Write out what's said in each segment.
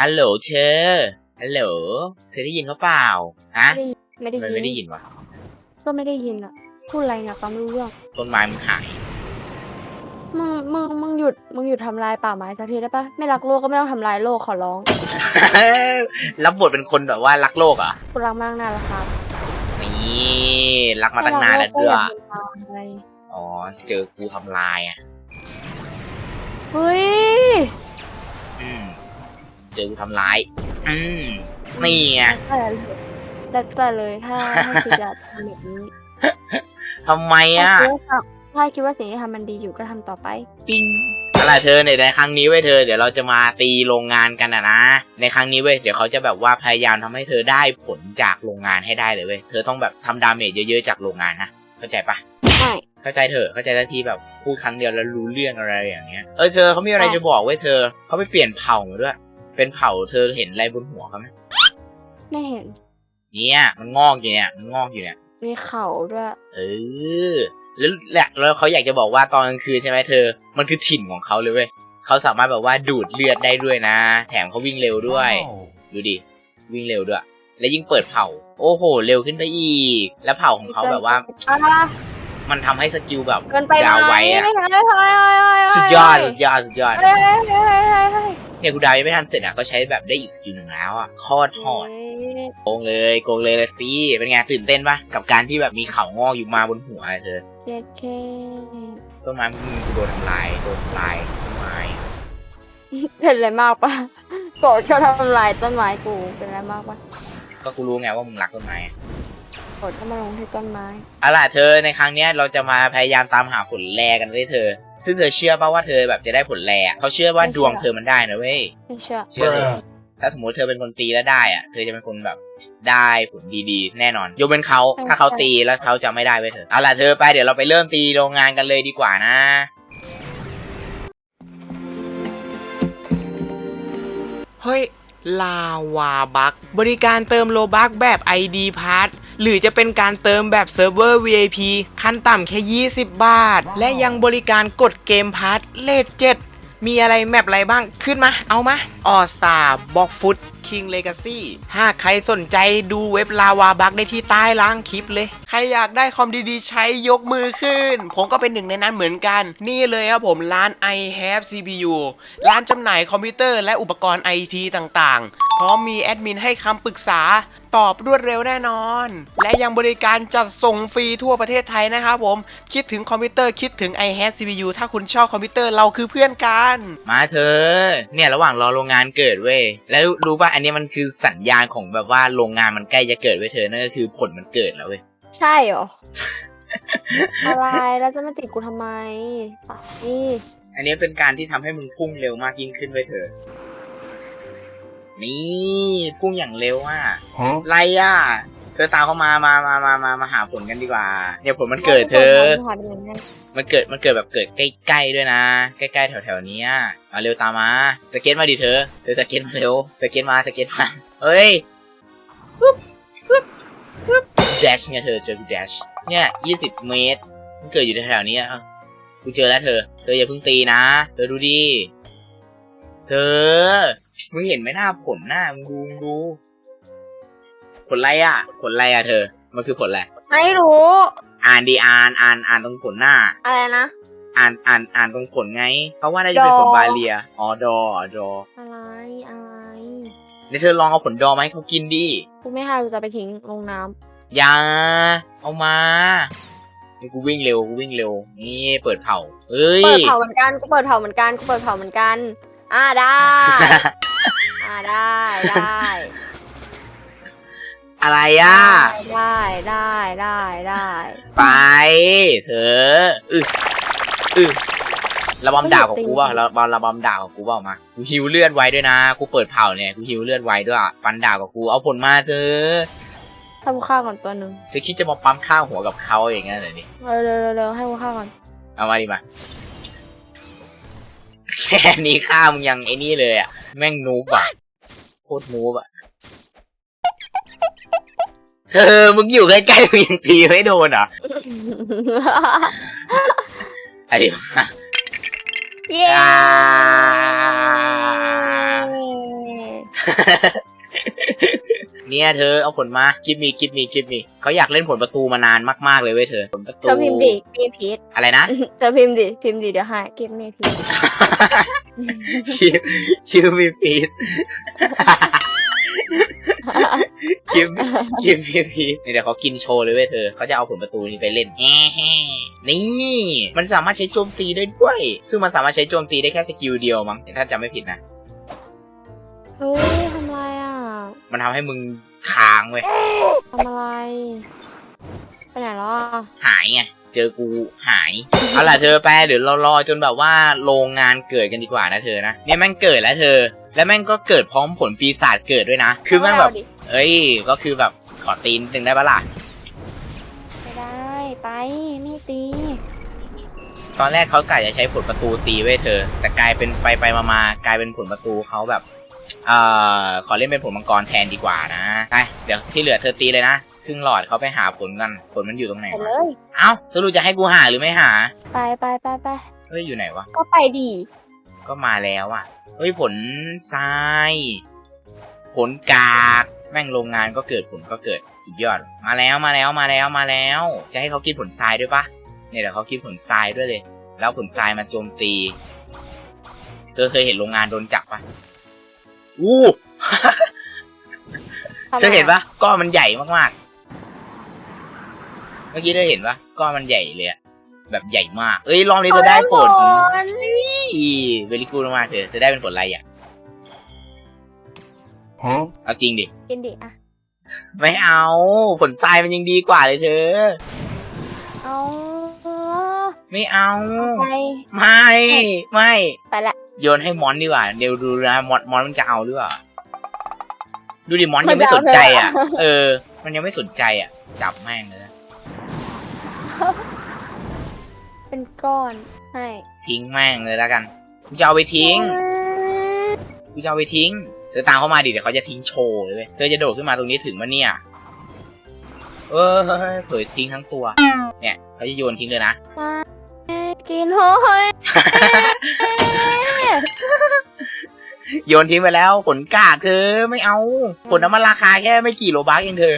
ฮัลโหลเชอร์ฮัลโหลเธอได้ยินเขาเปล่าฮะไม่ได้ทำไมยินไม่ได้ยินวะก็ไม่ได้ยินอะพูดอะไรนะฟังไม่รู้เรื่องต้นไม้มันหายมึงมึงมึงหยุดมึงหยุดทำลายป่าไม้สักทีได้ปะไม่รักโลกก็ไม่ต้องทำลายโลกขอร้องรับบทเป็นคนแบบว่ารักโลกเหรอะกูรักมากนานแล้วครับนี่รักมาตั้งนานแล้วไม่ด้วยรักโลกก็อย่าทำลายอะไรอ๋อเจอกูทำลายอะ เจอกูทำลาย อืมนี่ไงแล้วแต่เลยแล้วแต่เลยถ้าถ้าคิดจะทำแบบนี้ทำไมถ้าอะคิดว่าทำถ้าคิดว่าสิ่งที่ทำมันดีอยู่ก็ทำต่อไปปิ้งอะไรเธอในในครั้งนี้เว้ยเธอ เดี๋ยวเราจะมาตีโรงงานกันอะนะ ในครั้งนี้เว้ยเดี๋ยวเขาจะแบบว่าพยายามทำให้เธอได้ผลจากโรงงานให้ได้เลยเว้ยเธอต้องแบบทำดาเมจเยอะๆจากโรงงานนะเข้าใจปะใช่เข้าใจเถอะเข้าใจทันทีแบบพูดครั้งเดียวแล้วรู้เรื่องอะไรอย่างเงี้ยเออเธอเขามีอะไรจะบอกเว้ยเธอเขาไปเปลี่ยนเผ่ามาด้วย เป็นเผ่าเธอเห็นอะไรบนหัวเขาไหมไม่เห็น เนี่ย มันงอกอยู่เนี่ย มันงอกอยู่เนี่ย มีเขาด้วย เออ แล้วแหละแล้วเขาอยากจะบอกว่าตอนกลางคืนใช่ไหมเธอ มันคือถิ่นของเขาเลยเว้ยเขาสามารถแบบว่าดูดเลือดได้ด้วยนะ แถมเขาวิ่งเร็วด้วย ดูดิ วิ่งเร็วด้วย และยิ่งเปิดเผา โอ้โห เร็วขึ้นไปอีก แล้วเผาของเขาแบบว่าอะ มันทำให้สกิลแบบเกินไปไหมดาวไว้อะเฮ้ยเฮ้ยเฮ้ยเฮ้ยสุดยอดสุดยอดสุดยอดเฮ้ยเฮ้ยเฮ้ยเฮ้ยเฮ้ยเนี่ยกูดาวยังไม่ทันเสร็จอะก็ใช้แบบได้อีกสกิลหนึ่งแล้วอะโคตรโหดโกงเลยโกงเลยเลยสิเป็นไงตื่นเต้นปะกับการที่แบบมีเขางอกอยู่มาบนหัวอะเธอเจ็ดเคต้นไม้มึงโดนทำลายโดนทำลายต้นไม้เป็นอะไรมากปะโกรธเขาทำลายต้นไม้กูเป็นอะไรมากปะก็กูรู้ไงว่ามึงรักต้นไม้ โกรธเขามาลงที่ต้นไม้ เอาล่ะเธอในครั้งเนี้ยเราจะมาพยายามตามหาผลแลกันด้วยเธอ ซึ่งเธอเชื่อป่าว่าเธอแบบจะได้ผลแลอะเขาเชื่อว่าดวงเธอมันได้นะเว้ย ไม่เชื่อ เชื่อเลยถ้าสมมติเธอเป็นคนตีแล้วได้อะเธอจะเป็นคนแบบได้ผลดีๆ แน่นอนยกเป็นเขาถ้าเขาตีแล้วเขาจะไม่ได้เว้ยเธอเอาล่ะเธอไปเดี๋ยวเราไปเริ่มตีโรงงานกันเลยดีกว่านะ เฮ้ย ลาวาบัก บริการเติมโลบักแบบ ID p a s s หรือจะเป็นการเติมแบบเซิร์ฟเวอร์ VIP ขั้นต่ำแค่ 20 บาท และยังบริการกดเกมพาร์ทเลทเจ็ดมีอะไรแมปอะไรบ้างขึ้นมา เอามาออสตาบอกฟุตคิงเลกาซี่หากใครสนใจดูเว็บลาวาบักได้ที่ใต้ล่างคลิปเลย ใครอยากได้คอมดีๆ ใช้ยกมือขึ้น ผมก็เป็นหนึ่งในนั้นเหมือนกัน นี่เลยครับผมร้าน i have CPU ร้านจำหน่ายคอมพิวเตอร์และอุปกรณ์ไอทีต่างๆ พร้อมมีแอดมินให้คำปรึกษาตอบรวดเร็วแน่นอน และยังบริการจัดส่งฟรีทั่วประเทศไทยนะครับผม คิดถึงคอมพิวเตอร์คิดถึง i have CPU ถ้าคุณชอบคอมพิวเตอร์เราคือเพื่อนกัน มาเธอ เนี่ยระหว่างรอโรงงานเกิดเว้ย แล้วรู้ป่ะอันนี้มันคือสัญญาณของแบบว่าโรงงานมันใกล้จะเกิดเว้ยเธอ นั่นก็คือผลมันเกิดแล้วเว้ย ใช่เหรอ อะไรแล้วจะมาติดกูทำไมปะนี่อันนี้เป็นการที่ทำให้มึงพุ่งเร็วมากยิ่งขึ้นเว้ยเธอ นี่พุ่งอย่างเร็วอะไรอะเธอตามเข้ามามามามามามาหาผลกันดีกว่า เนี่ยผลมันเกิดเธอหาเป็นอย่างนั้นมันเกิดมันเกิดแบบเกิดใกล้ๆด้วยนะ ใกล้ๆแถวๆเนี้ยมาเร็วตามมาสเก็ตมาดิเธอเธอสเก็ตมาเร็วสเก็ตมาสเก็ตมาเฮ้ยแดชไงเธอเจอกูแดชเนี่ยยี่สิบเมตรมันเกิดอยู่แถวๆนี้อะกูเจอแล้วเธอ เธออย่าเพิ่งตีนะ เธอดูดิ เธอ มึงเห็นไหมหน้าผลหน้ามึงดูมึงดู ผลอะไรอะ ผลอะไรอะเธอ มันคือผลอะไร ไม่รู้ อ่านดีอ่านอ่านอ่านตรงผลหน้า อะไรนะ อ่านอ่านอ่านตรงผลไง เพราะว่าน่าจะเป็นดอผลบาเลีย อ๋อดออ๋อดออะไรอะไรเดี๋ยวเธอลองเอาผลดอมาให้เขากินดิ กูไม่ให้กูจะไปทิ้งลงน้อย่า เอามานี่กูวิ่งเร็วกูวิ่งเร็ว นี่เปิดเผาเอ้ำยเปิดเผาเหมือนกัน กูเปิดเผาเหมือนกัน กูเปิดเผาเหมือนกัน อ่าได้ อ่าได้ได้อะไรอะ ได้ได้ได้ได้ไปเธออึอึระบำดาบกับกูว่าระบำระบำดาบกับกูเปล่ามากูฮิวเลือดไว้ด้วยนะกูเปิดเผาเนี่ยกูฮิวเลือดไว้ด้วยอะฟันดาบกับกูเอาผลมาเธอให้กูฆ่าก่อนตัวหนึ่งเธอคิดจะมาปั๊มข้าวหัวกับเขาอย่างเงี้ยเหรอนี่เร็วเร็วเร็วเร็วให้กูฆ่าก่อนเอามาดิมา แค่นี้ข้ามึงยังไอ้นี่เลยอะ แม่งนูบอะโคตรนูบอะเธอมึงอยู่ใกล้ๆมึงยังตีไม่โดนเหรอไอ้มาเย้ อ่า เนี่ยเธอเอาผลมาคลิปมีคลิปมีคลิปมีเขาอยากเล่นผลประตูมานานมากๆเลยเว้ยเธอผลประตูเธอพิมพ์ดิเกมพีทอะไรนะ เธอพิมพ์ดิพิมพ์ดิเดี๋ยวให้เกมเมพีทคิวคิวมีปีดคิวคิวมีปีดเดี๋ยวเขากินโชว์เลยเว้ยเธอเขาจะเอาผลประตูนี้ไปเล่นแฮ่ๆนี่ มันสามารถใช้โจมตีได้ด้วย ซึ่งมันสามารถใช้โจมตีได้แค่สกิลเดียวมั้งถ้าจำไม่ผิดนะเฮ้ยทำอะไรอะ มันทำให้มึงค้างเว้ยทำอะไร ไปไหนแล้วอะหายไงเจอกูหาย เอาล่ะเธอไปเดี๋ยวเรารอจนแบบว่าโรงงานเกิดกันดีกว่านะเธอนะเนี่ยแม่งเกิดแล้วเธอ แล้วแม่งก็เกิดพร้อมผลปีศาจเกิดด้วยนะ คือแม่งแบบ เอาดิเอ้ย ก็คือแบบขอตีนหนึ่งได้ปะล่ะ ไม่ได้ไปไม่ตี ตอนแรกเขากะจะใช้ผลประตูตีไว้ยเธอ แต่กลายเป็นไปไปมามากลายเป็นผลประตูเขาแบบ เอ่อขอเล่นเป็นผลมังกรแทนดีกว่านะไปเดี๋ยวที่เหลือเธอตีเลยนะครึ่งหลอดเขาไปหาผลกันผลมันอยู่ตรงไหนไปวะเลยเอ้าสรุปจะให้กูหาหรือไม่หาไปไปไปไปเฮ้ยอยู่ไหนวะ ก็ไปดี ก็มาแล้วอะ เฮ้ยผลทราย ผลกาก แม่งโรงงานก็เกิดผลก็เกิดสุดยอด มาแล้วมาแล้วมาแล้วมาแล้ว จะให้เขากินผลทรายด้วยปะเนี่ยเดี๋ยวเขากินผลทรายด้วยเลย แล้วผลทรายมาโจมตี เธอเคยเห็นโรงงานโดนจับปะ อู้ทำไมเธอเห็นปะก้อนมันใหญ่มากๆ เมื่อกี้เธอเห็นปะก้อนมันใหญ่เลยอะแบบใหญ่มาก เอ้ยรอบนี้เธอได้ผลเวลิกูมากๆเธอเธอได้เป็นผลอะไรอะ Huh? เอาจริงดิกินดิอะไม่เอา ผลทรายมันยังดีกว่าเลยเธอ เอา ไม่เอาไปไม่ ไม่ ไปละ โยนให้มอนดีกว่า เดี๋ยวดูนะมอนมอนมันจะเอาหรือเปล่า ดูดิมอนยังไม่สนใจอะ เออ มันยังไม่สนใจอะ จับแม่งเลยนะ เป็นก้อนให้ทิ้งแม่งเลยแล้วกันกูจะเอาไปทิ้งกูจะเอาไปทิ้ง เธอตามเข้ามาดิเดี๋ยวเขาจะทิ้งโชว์เลยเว้ยเธอจะโดดขึ้นมาตรงนี้ถึงมันเนี่ย เออเผยทิ้งทั้งตัว เนี่ย เขาจะโยนทิ้งเลยนะมา กินโห้ย โยนทิ้งไปแล้วผลกากเธอไม่เอา ผลน้ำมันราคาแค่ไม่กี่โลบักเองเธอ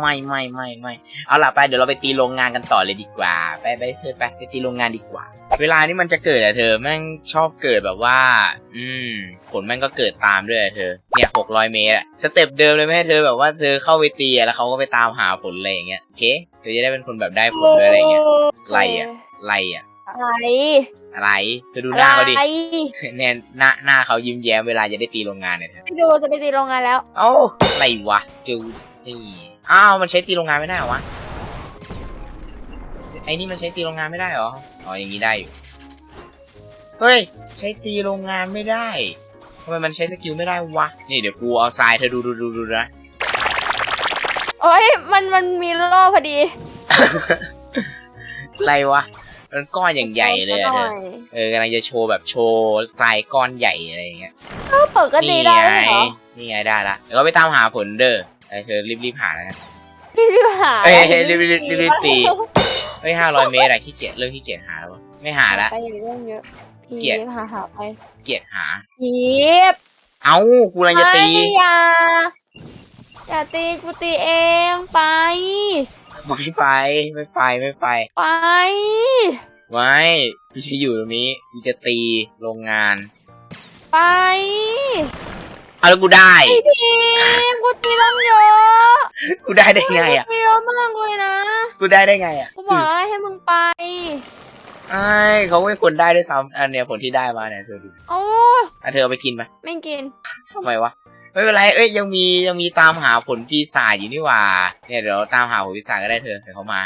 ไม่ไม่ไม่ไม่เอาล่ะไปเดี๋ยวเราไปตีโรงงานกันต่อเลยดีกว่า ไปไปเธอไปไปตีโรงงานดีกว่า เวลานี้มันจะเกิดอะเธอแม่งชอบเกิดแบบว่า อืม ผลแม่งก็เกิดตามด้วยอะเธอ เนี่ยหกร้อยเมตรอะสเต็ปเดิมเลยไม่เธอแบบว่าเธอเข้าไปตีอะแล้วเขาก็ไปตามหาผลอะไรอย่างเงี้ยโอเคเธอจะได้เป็นคนแบบได้ผลด้วยอะไรอย่างเงี้ยไรอะไรอะ อะไรอะไรเธอดูหน้าเขาดิอะไรเนี่ยหน้าหน้าเขายิ้มแย้มเวลาจะได้ตีโรงงานเนี่ยเธอพี่ดูจะไปตีโรงงานแล้ว เอ้าอะไรวะจูนี่อ้าวมันใช้ตีโรงงานไม่ได้เหรอวะไอ้นี่มันใช้ตีโรงงานไม่ได้เหรออ๋ออย่างนี้ได้อยู่เฮ้ยใช้ตีโรงงานไม่ได้ทำไมมันใช้สกิลไม่ได้วะนี่เดี๋ยวกูเอาทรายเธอดูดูดูดูนะโอ้ยมันมันมีโล่พอดี อะไรวะ มันก้อนอย่างใหญ่เลยอะเธอเออกำลังจะโชว์แบบโชว์ทรายก้อนใหญ่อะไรอย่างเงี้ยก็ปกตินี่ได้ไงเหรอนี่ไงได้ละเดี๋ยวก็ไปตามหาผลเด้อไอ้เธอรีบๆหาแล้วกันพี่รีบหาเอ้ยรีบรีบรีบรีบตีเฮ้ยห้าร้อยเมตรอะขี้เกียจเรื่องขี้เกียจหาแล้ววะไม่หาละ ไปอย่างเรื่องเยอะพี่เกลียด หาหาไปเกียจหา หยิบเอ้ากูกำลังจะตี ไม่อย่าอย่าตีกูตีเองไป ไม่ไป ไม่ไป ไม่ไป ไป ไม่กูจะอยู่ตรงนี้กูจะตีโรงงาน ไป เอาแล้วกูได้ ไอ้ทีมกูตีตั้งเยอะกูได้ได้ไงอะตีเยอะมากเลยนะ กูได้ได้ไงอะกูบอกอะไรให้มึงไปไอ้ายเขาไม่ควรได้ด้วยซ้ำอันเนี้ยผลที่ได้มาเนี่ยเธอดูโอ้อะเธอเอาไปกินไหมไม่กินทำไมวะ ไม่เป็นไร เอ้ยยังมียังมีตามหาผลปีศาจอยู่นี่หว่า เนี่ยเดี๋ยวตามหาผลปีศาจก็ได้เธอเดี๋ยวเขามา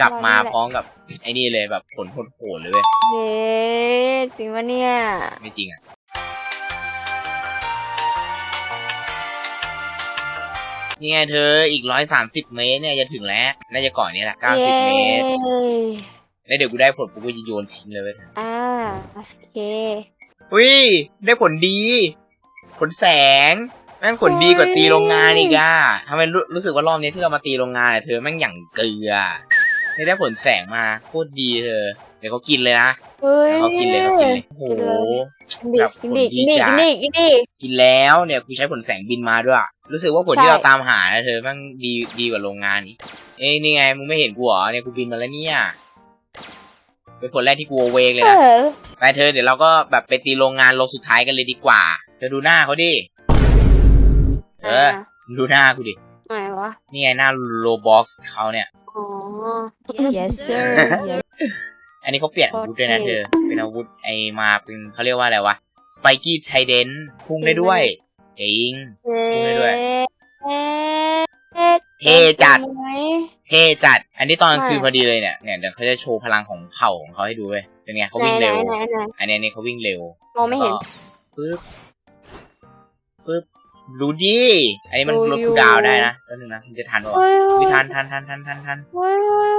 กลับมาพร้อมกับไอ้นี่เลยแบบผลโหดๆเลยเว้ยเย้จริงวะเนี่ย ไม่จริงอะนี่ไงเธออีกร้อยสามสิบเมตรเนี่ยจะถึงแล้ว น่าจะก่อนนี้แหละเก้าสิบเมตรแล้วเดี๋ยวกูได้ผลปุ๊บกูจะโยนทิ้งเลยเว้ยอ่าโอเค อุ้ยได้ผลดี ผลแสง แม่งผลดีกว่าตีโรงงานอีกอะทำไมรู้รู้สึกว่ารอบนี้ที่เรามาตีโรงงานอะเธอแม่งอย่างเกลือไม่ได้ผลแสงมาโคตรดีเธอ เดี๋ยวเขากินเลยนะเฮ้ยเดี๋ยวเขากินเลยเขากินเลยโอ้โหกินเลยกินดิแบบกินผลดิดีกินดิจ้ะกินดิกินดิกินแล้วเนี่ยกูใช้ผลแสงบินมาด้วย รู้สึกว่าผลที่ใช่เราตามหานะเธอมันดีดีกว่าโรงงานอีกเอ้ยนี่ไงมึงไม่เห็นกูเหรอเนี่ยกูบินมาแล้วเนี่ยเป็นผลแรกที่กูเวกเลยเอนะอไปเธอเดี๋ยวเราก็แบบไปตีโรงงานโรงสุดท้ายกันเลยดีกว่า เธอดูหน้าเขาดิ เออดูหน้ากูดิไหนวะนี่ไงหน้าโลบ็อกซ์เขาเนี่ย อ๋อ Yes, sir. Yes. อันนี้เขาเปลี่ยนอาวุธด้วยนะโอเธเคอเป็นอาวุธไอมาเป็นเขาเรียกว่าอะไรวะสไปกี้ไทเดนพุ่งได้ด้วยจริงเอ๊พูดได้ด้วยะเอ๊ะเท่จัดเป็นไหมเท่จัด อันนี้ตอนกลางคืนใช่พอดีเลยเนี่ยเนี่ยเดี๋ยวเขาจะโชว์พลังของเผ่าของเขาให้ดูเว้ยเป็นไงเขาไหนวิ่งไหนเร็วไหนไหนอันนี้อันนี้เขาวิ่งเร็วมองไม่เห็นก็ปึ๊บปึ๊บ ดูดิอันนี้มันดูลดอยู่คูลดาวน์ได้นะแป๊บนึงนะมันจะทันปะวะเฮ้ยวิทันทันทันทันทันทันเฮ้ยเฮ้ย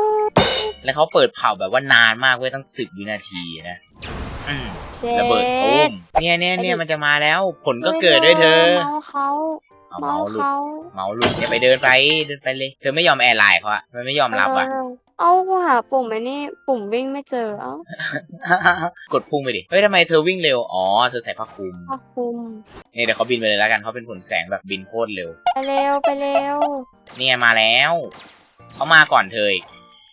แล้วเขาเปิดเผาแบบว่านานมากเว้ยตั้งสิบวินาทีนะอืมเช็ดระเบิดตูมเนี่ยเนี่ยเนี่ยมันจะมาแล้ว ผลก็เกิดด้วยเธอ เมาเขาเอาเมาเมาส์หลุดเขาเมาส์หลุดเนี่ยไปเดินไปเดินไปเลย เธอไม่ยอมแอร์ไลน์เขาอะมันไม่ยอมรับอะ เออเอากูหาปุ่มไอ้นี่ปุ่มวิ่งไม่เจอเอ้ากดพุ่งไปดิ เฮ้ยทำไมเธอวิ่งเร็ว อ๋อ เธอใส่ผ้าคลุมผ้าคลุมนี่เดี๋ยวเขาบินไปเลยแล้วกันเขาเป็นผลแสงแบบบินโคตรเร็ว ไปเร็วไปเร็วเนี่ยมาแล้วเขามาก่อนเธออีก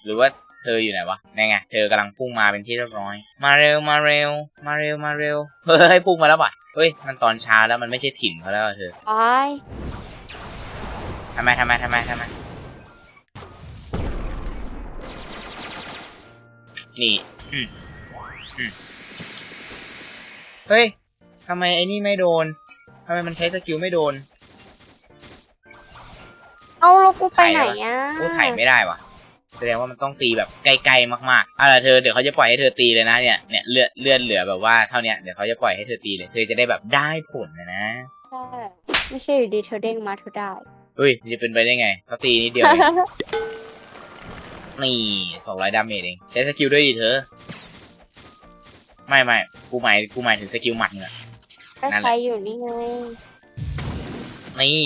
หรือว่าเธออยู่ไหนวะนี่ไงเธอกำลังพุ่งมาเป็นที่เรียบร้อย มาเร็วมาเร็ว มาเร็วมาเร็ว เฮ้ยพุ่งมาแล้วป่ะเฮ้ยมันตอนเช้าแล้วมันไม่ใช่ถิ่นเขาแล้วอะเธอไปทำไมทำไมทำไมทำไม นี่อืมอืมเฮ้ยทำไมไอ้นี่ไม่โดนทำไมมันใช้สกิลไม่โดนเอาแล้วกูไปไหนอะกูถ่ายไม่ได้วะแสดงว่ามันต้องตีแบบใกล้ๆมากๆอะเธอเดี๋ยวเขาจะปล่อยให้เธอตีเลยนะเนี่ยเนี่ยเลือดเลือดเหลือแบบว่าเท่าเนี้ยเดี๋ยวเขาจะปล่อยให้เธอตีเลยเธอจะได้แบบได้ผลนะนะใช่ไม่ใช่อยู่ดีเธอเด้งมาเธอได้เฮ้ยมันจะเป็นไปได้ไงเขาตีนิดเดียวเอง นี่สองร้อยดาเมจเอง ใช้สกิลด้วยดิเธอ ไม่ไม่กูหมายกูหมายถึงสกิลหมัดเนี่ย ก็นั่นแหละ ใช้อยู่นี่ไงนี่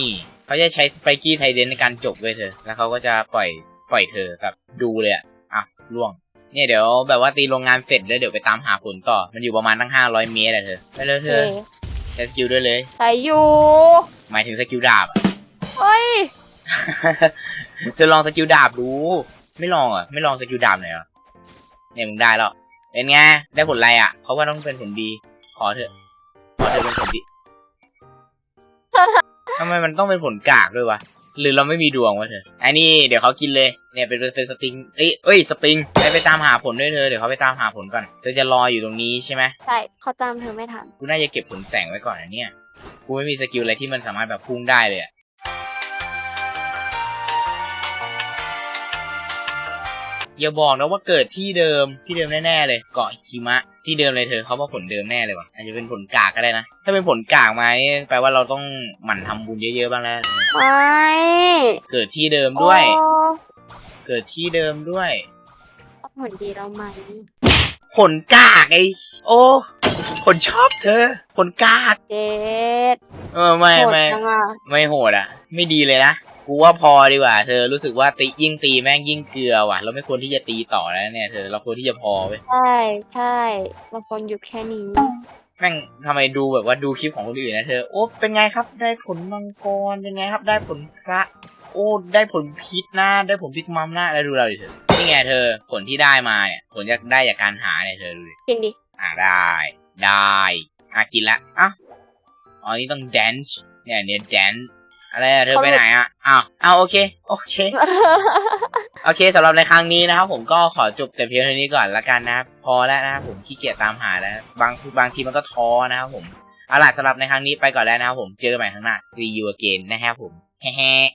เขาจะใช้สไปกี้ไทเดนในการจบด้วยเธอ แล้วเขาก็จะปล่อยปล่อยเธอแบบดูเลยอะอะล่วง เนี่ยเดี๋ยวแบบว่าตีโรงงานเสร็จแล้วเดี๋ยวไปตามหาผลต่อ มันอยู่ประมาณตั้งห้าร้อยเมตรอะเธอไปเลยโอเธเคอใช้สกิลด้วยเลย ใช้อยู่หมายถึงสกิลดาบอะ เฮ้ย เธอลองสกิลดาบดู ไม่ลองอะ ไม่ลองสกิลดาบหน่อยเหรอเนี่ยมึงได้แล้วเป็นไงได้ผลอะไรอะเขาว่าต้องเป็นผลดีขอเถอะขอเถอะเป็นผลดีทำไมมันต้องเป็นผลกากด้วยวะหรือเราไม่มีดวงวะเธออันนี้เดี๋ยวเขากินเลย เนี่ยเป็นเป็นสปริง เอ้ยเอ้ยสปริงไปไปตามหาผลด้วยเธอ เดี๋ยวเขาไปตามหาผลก่อน เธอจะรออยู่ตรงนี้ใช่ไหมใช่ เขาตามเธอไม่ทัน กูน่าจะเก็บผลแสงไว้ก่อนนะเนี่ย กูไม่มีสกิลอะไรที่มันสามารถแบบพุ่งได้เลยอะ อย่าบอกนะว่าเกิดที่เดิมที่เดิมแน่ๆเลย เกาะฮิมะ ที่เดิมเลยเธอเขาว่าผลเดิมแน่เลยว่ะอาจจะเป็นผลกากก็ได้นะ ถ้าเป็นผลกากมานี่แปลว่าเราต้องหมั่นทำบุญเยอะๆบ้างแล้วไม่เกิดที่เดิมด้วย โอ้เกิดที่เดิมด้วยเอาผลดีเราไหมผลกากไอ้โอ้ผลชอบเธอ ผลกาก เจ็ดเออไม่โหดไม่จังอะไม่โหดอะ ไม่ดีเลยนะ กูว่าพอดีกว่า เธอรู้สึกว่าตียิ่งตีแม่งยิ่งเกลือว่ะ เราไม่ควรที่จะตีต่อแล้วเนี่ยเธอเราควรที่จะพอเว้ยใช่ใช่บางคนหยุดแค่นี้แม่งทำไมดูแบบว่าดูคลิปของคนอื่นนะเธอโอ้เป็นไงครับ ได้ผลมังกรเป็นไงครับ ได้ผลพระ โอ้ได้ผลพิษหน้าได้ผลพิษมัมหน้าแล้วดูเราดิเธอนี่ไงเธอผลที่ได้มาเนี่ย ผลจากได้จากการหาเนี่ยเธอดูดิกินดิอ่าได้ ได้อะกินละอะอ๋อนี่ต้องแดนซ์เนี่ยเนี่ยแดนซ์ อะไรอะเธอไปไหนอะอ้าวอ้าวโอเค โอเค โอเคสำหรับในครั้งนี้นะครับ ผมก็ขอจบแต่เพียงเท่านี้ก่อนละกันนะครับพอแล้วนะครับผมขี้เกียจตามหาแล้วบางบางทีมันก็ท้อนะครับผมเอาล่ะสำหรับในครั้งนี้ไปก่อนแล้วนะครับผมเจอกันใหม่ครั้งหน้า see you again นะครับผมแฮ่ๆ